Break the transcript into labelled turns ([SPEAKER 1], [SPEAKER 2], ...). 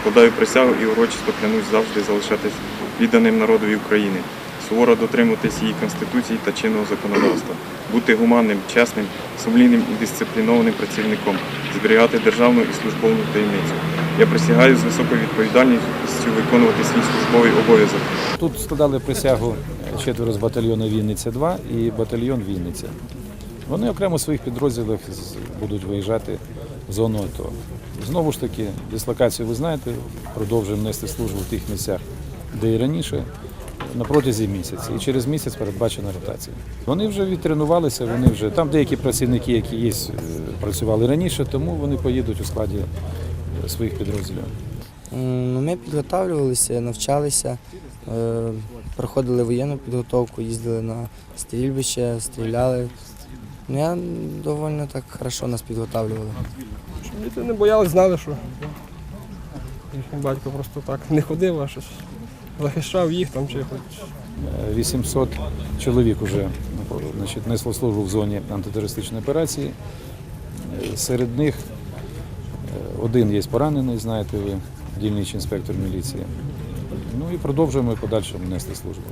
[SPEAKER 1] Складаю присягу і урочисто клянусь завжди залишатись відданим народові України, суворо дотримуватись її конституції та чинного законодавства, бути гуманним, чесним, сумлінним і дисциплінованим працівником, зберігати державну і службову таємницю. Я присягаю з високою відповідальністю виконувати свій службовий обов'язок.
[SPEAKER 2] Тут складали присягу четверо з батальйону Вінниця 2 і батальйон Вінниця. Вони окремо в своїх підрозділах будуть виїжджати зону АТО. Знову ж таки, дислокацію ви знаєте, продовжуємо нести службу в тих місцях, де і раніше, на протязі місяця. І через місяць передбачена ротація. Вони вже відтренувалися, вони вже там деякі працівники, які є, е, працювали раніше, тому вони поїдуть у складі е, своїх підрозділів.
[SPEAKER 3] Ну, ми підготовлювалися, навчалися, е, проходили воєнну підготовку, їздили на стрільбище, стріляли. Ну, я доволі так хорошо нас підготовлювали.
[SPEAKER 4] Щоб діти не боялись, знали, що їхній батько просто так не ходив, а щось захищав їх там чи хоч
[SPEAKER 2] 800 чоловік вже значить, несло службу в зоні антитерористичної операції. Е, Серед них е, один є поранений, знаєте ви, дільничий інспектор міліції. Ну і продовжуємо і подальшому нести службу.